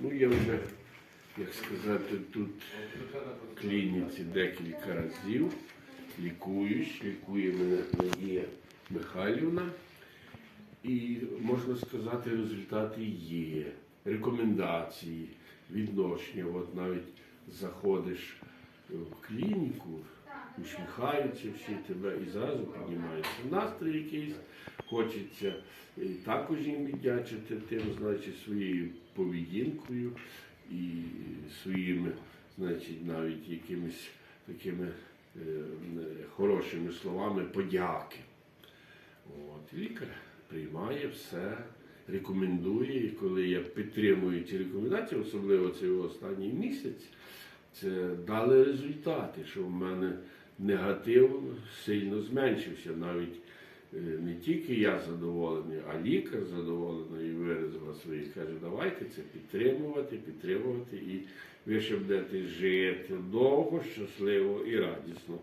Ну, я вже, як сказати, тут в клініці декілька разів лікуюсь, лікує мене Надія Михайлівна. І можна сказати, результати є, рекомендації, відношення. От навіть заходиш в клініку, усміхаються всі тебе і зразу піднімається настрій якийсь. Хочеться також їм віддячити тим, значить, своєю поведінкою і своїми, значить, навіть якимись такими е, хорошими словами подяки. От, лікар приймає все, рекомендує, і коли я підтримую ці рекомендації, особливо цей останній місяць, це дали результати, що в мене негатив сильно зменшився. Навіть е, не тільки я задоволений, а лікар задоволений і виразила свої. Каже, давайте це підтримувати, підтримувати, і ви ще будете жити довго, щасливо і радісно.